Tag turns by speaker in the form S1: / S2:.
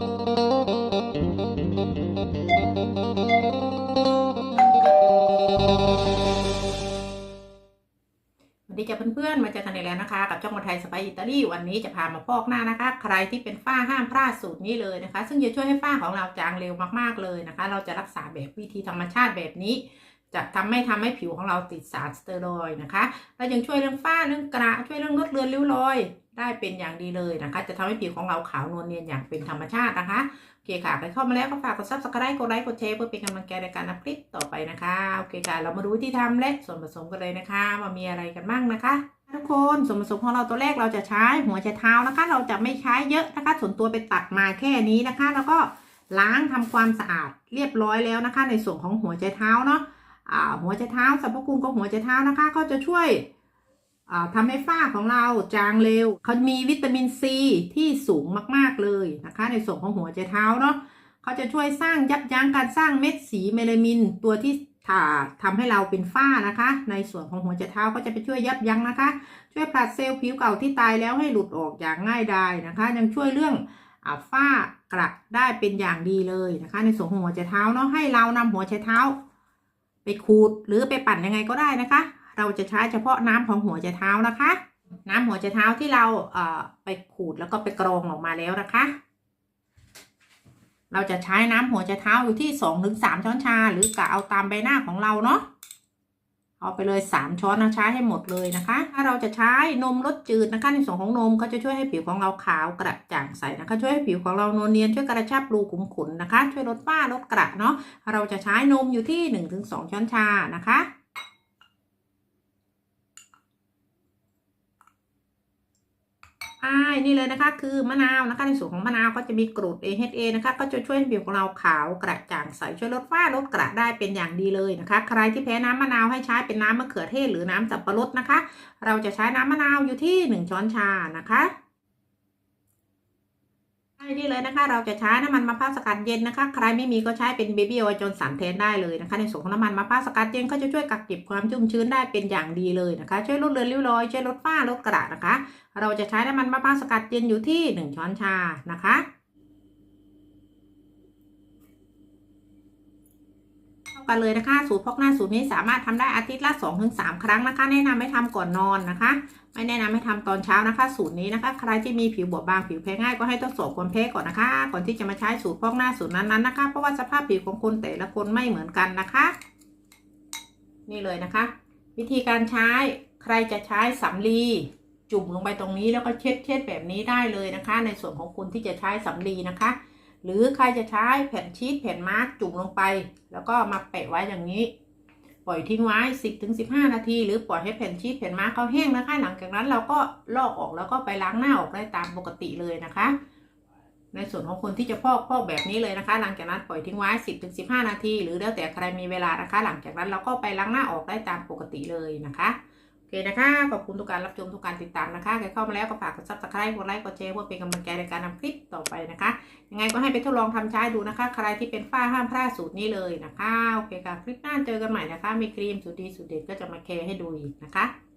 S1: ดีจ้ะเพื่อนๆ มาเจอกันอีกแล้วนะคะ กับช่องวันไทยสไปอิตาลีวันนี้จะพามาพอกหน้านะคะ ใครที่เป็นฝ้าห้ามพลาดสูตรนี้เลยนะคะ ซึ่งจะช่วยให้ฝ้าของเราจางเร็วมากๆเลยนะคะ เราจะรักษาแบบวิธีธรรมชาติแบบนี้ จะทำให้ทำให้ผิวของเราติดสารสเตียรอยนะคะ และยังช่วยเรื่องฝ้าเรื่องกระช่วยเรื่องลดเลือนริ้วรอย ได้เป็นอย่างดีเลยนะคะ จะทำให้ผิวของเราขาวนวลเนียนอย่างเป็นธรรมชาตินะคะ โอเคค่ะ ใครเข้ามาแล้วก็ฝากกด subscribe กดไลค์กดแชร์เพื่อเป็นกำลังใจในการทำคลิปต่อไปนะคะ โอเคค่ะ เรามาดูวิธีทำและส่วนผสมกันเลยนะคะว่ามีอะไรกันบ้างนะคะทุกคนส่วนผสมของเราตัวแรกเราจะใช้หัวไชเท้านะคะ เราจะไม่ใช้เยอะนะคะส่วนตัวไปตัดมาแค่นี้นะคะ แล้วก็ล้างทำความสะอาดเรียบร้อยแล้วนะคะ ในส่วนของหัวไชเท้าเนาะหัวไชเท้าสรรพคุณของหัวไชเท้านะคะ ก็จะช่วย ทำให้ฝ้าของเราจางเร็ว เขามีวิตามินซีที่สูงมากๆเลยนะคะ ในส่วนของหัวไชเท้าเนาะเขาจะช่วยสร้างยับยั้งการสร้างเม็ดสีเมลามิน ตัวที่ถ่าทำให้เราเป็นฝ้านะคะ ในส่วนของหัวไชเท้าก็จะไปช่วยยับยั้งนะคะ ช่วยผลัดเซลล์ผิวเก่าที่ตายแล้วให้หลุดออกอย่างง่ายดายนะคะ ยังช่วยเรื่องอฝ้ากระได้เป็นอย่างดีเลยนะคะ ในส่วนของหัวไชเท้าเนาะให้เรานำหัวไชเท้า ไปขูดหรือไปปั่นยังไงก็ได้นะคะ เราจะใช้เฉพาะน้ำของหัวไชเท้านะคะ น้ำหัวไชเท้าที่เราเอ่อไปขูดแล้วก็ไปกรองออกมาแล้วนะคะ เราจะใช้น้ำหัวไชเท้าอยู่ที่สองถึงสามช้อนชา หรือกะเอาตามใบหน้าของเราเนาะเอาไปเลยสามช้อนนะใช้ให้หมดเลยนะคะ ถ้าเราจะใช้นมรสจืดนะคะในส่วนของนมก็จะช่วยให้ผิวของเราขาวกระจ่างใสนะคะ ช่วยให้ผิวของเรานวลเนียนช่วยกระชับรูขุมขนนะคะ ช่วยลดฝ้าลดกระเนาะเราจะใช้นมอยู่ที่หนึ่งถึงสองช้อนชานะคะ ใช่นี่เลยนะคะ คือมะนาวนะคะในส่วนของมะนาวก็จะมีกรด AHA นะคะ ก็จะช่วยให้ผิวของเราขาวกระจ่างใสช่วยลดฝ้าลดกระได้เป็นอย่างดีเลยนะคะ ใครที่แพ้น้ำมะนาวให้ใช้เป็นน้ำมะเขือเทศหรือน้ำสับปะรดนะคะ เราจะใช้น้ำมะนาวอยู่ที่หนึ่งช้อนชานะคะ ใช่นี่เลยนะคะ เราจะใช้น้ำมันมะพร้าวสกัดเย็นนะคะ ใครไม่มีก็ใช้เป็นเบบี้ออยล์จนสามแทนได้เลยนะคะ ในส่วนของน้ำมันมะพร้าวสกัดเย็นก็จะช่วยกักเก็บความชุ่มชื้นได้เป็นอย่างดีเลยนะคะ ช่วยลดเลือนริ้วรอยช่วยลดฝ้าลดกระนะคะ เราจะใช้น้ำมันมะพร้าวสกัดเย็นอยู่ที่หนึ่งช้อนชานะคะ เท่ากันเลยนะคะ สูตรพอกหน้าสูตรนี้สามารถทำได้อาทิตย์ละ2อถึงสครั้งนะคะ แนะนำให้ทำก่อนนอนนะคะ ไม่แนะนำให้ทำตอนเช้านะคะ สูตรนี้นะคะ ใครที่มีผิวบอบบางผิวแพ้ง่ายก็ให้ทดสอบความแพ้ก่อนนะคะ ก่อนที่จะมาใช้สูตรพอกหน้าสูตรนั้นๆนะคะ เพราะว่าสภาพผิวของคนแต่ละคนไม่เหมือนกันนะคะ นี่เลยนะคะ วิธีการใช้ใครจะใช้สำลีจุ่มลงไปตรงนี้แล้วก็เช็ดเช็ดแบบนี้ได้เลยนะคะ ในส่วนของคุณที่จะใช้สำลีนะคะ หรือใครจะใช้แผ่นชีสแผ่นมาร์กจุ่มลงไป แล้วก็มาแปะไว้อย่างนี้ ปล่อยทิ้งไว้ 10ถึง15 นาที หรือปล่อยให้แผ่นชีสแผ่นมาร์กเขาแห้งนะคะ หลังจากนั้นเราก็ลอกออกแล้วก็ไปล้างหน้าออกได้ตามปกติเลยนะคะ ในส่วนของคนที่จะพอกพอกแบบนี้เลยนะคะ หลังจากนั้นปล่อยทิ้งไว้ 10ถึง15 นาที หรือแล้วแต่ใครมีเวลานะคะ หลังจากนั้นเราก็ไปล้างหน้าออกได้ตามปกติเลยนะคะ เคนะคะ ขอบคุณทุกการรับชมทุกการติดตามนะคะใครเข้ามาแล้วก็ฝากกดซับสไครป์กดไลค์กดแชร์เพื่อเป็นกำลังใจในการทำคลิปต่อไปนะคะ ยังไงก็ให้ไปทดลองทำใช้ดูนะคะ ใครที่เป็นฝ้าห้ามพลาดสูตรนี้เลยนะคะ โอเคค่ะ คลิปหน้าเจอกันใหม่นะคะ มีครีมสูตรดีสูตรเด็ดก็จะมาแชร์ให้ดูอีกนะคะ